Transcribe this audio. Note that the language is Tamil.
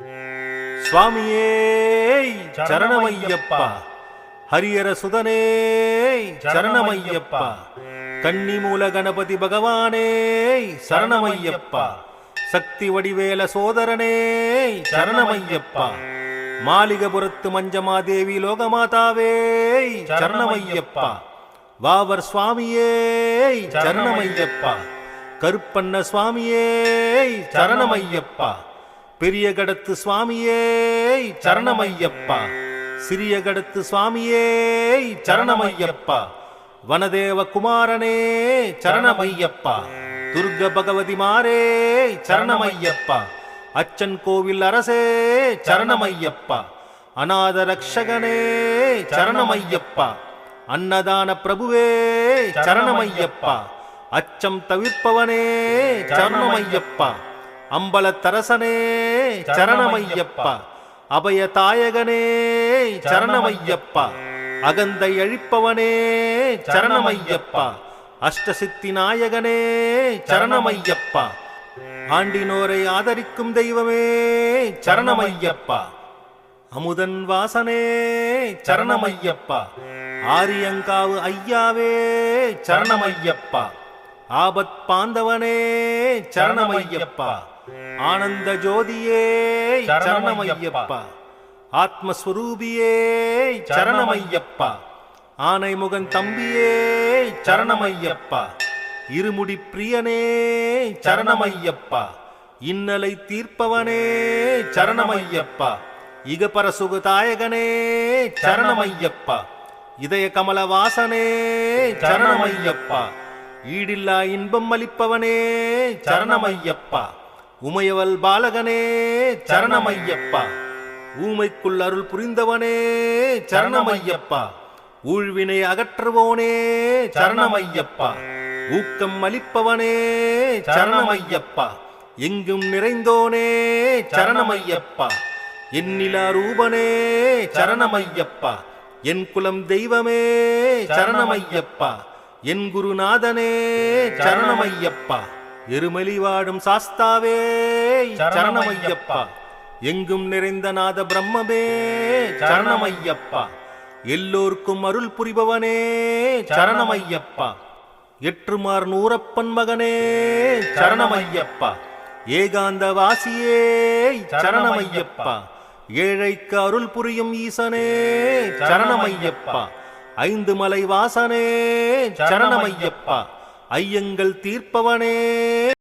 சுவாமியே சரணமையப்பா. ஹரியர சுதனே சரணமையப்பா. கன்னிமூல கணபதி பகவானே சரணமையப்பா. சக்தி வடிவேல சோதரனே சரணமையப்பா. மாளிகபுரத்து மஞ்சமாதேவி லோகமாதாவே சரணமையப்பா. வாவர் சுவாமியே சரணமையப்பா. கருப்பண்ண சுவாமியே சரணமையப்பா. பெரிய கடத்து சுவாமியே சரணமையப்பா. சிறிய கடத்து சுவாமியே சரணமையப்பா. வனதேவ குமாரனே சரணமையப்பா. துர்க பகவதி மாரே சரணமையப்பா. அச்சன் கோவில் அரசே சரணமையப்பா. அநாத ரக்ஷகனே சரணமையப்பா. அன்னதான பிரபுவே சரணமையப்பா. அச்சம் தவிர்ப்பவனே சரணமையப்பா. அம்பலத்தரசனே சரணமையப்பா. அபய தாயகனே சரணமையப்பா. அகந்தை அழிப்பவனே சரணமையப்பா. அஷ்டசித்தி நாயகனே சரணமையப்பா. ஆண்டினோரை ஆதரிக்கும் தெய்வமே சரணமையப்பா. அமுதன் வாசனே சரணமையப்பா. ஆரியங்காவு ஐயாவே சரணமையப்பா. ஆபத் பாந்தவனே சரணமையப்பா. ஆனந்த ஜோதியே சரணமையப்பா. ஆத்மஸ்வரூபியே சரணமையப்பா. ஆனைமுகன் தம்பியே சரணமையப்பா. இருமுடி பிரியனே சரணமையப்பா. இன்னலை தீர்ப்பவனே சரணமையப்பா. இகபர சுகதாயகனே சரணமையப்பா. இதய கமல வாசனே சரணமையப்பா. ஈடில்லா இன்பம் அளிப்பவனே சரணமையப்பா. உமையவல் பாலகனே சரணமையப்பா. ஊமைக்குள் அருள் புரிந்தவனே சரணமையப்பா. ஊழ்வினை அகற்றுவோனே சரணமையப்பா. ஊக்கம் அளிப்பவனே சரணமையப்பா. எங்கும் நிறைந்தோனே சரணமையப்பா. எண்ணிலா ரூபனே சரணமையப்பா. என் குலம் தெய்வமே சரணமையப்பா. என் குருநாதனே சரணமையப்பா. எருமலி வாடும் சாஸ்தாவே சரணமையப்பா. எங்கும் நிறைந்த நாத பிரம்மமே சரணமையப்பா. எல்லோர்க்கும் அருள் புரிபவனே சரணமையப்பா. எற்றுமார் நூறப்பன் மகனே சரணமையப்பா. ஏகாந்த வாசியே சரணமையப்பா. ஏழைக்கு அருள் புரியும் ஈசனே சரணமையப்பா. ஐந்து மலை வாசனே சரணமையப்பா. ஐயங்கள் தீர்ப்பவனே.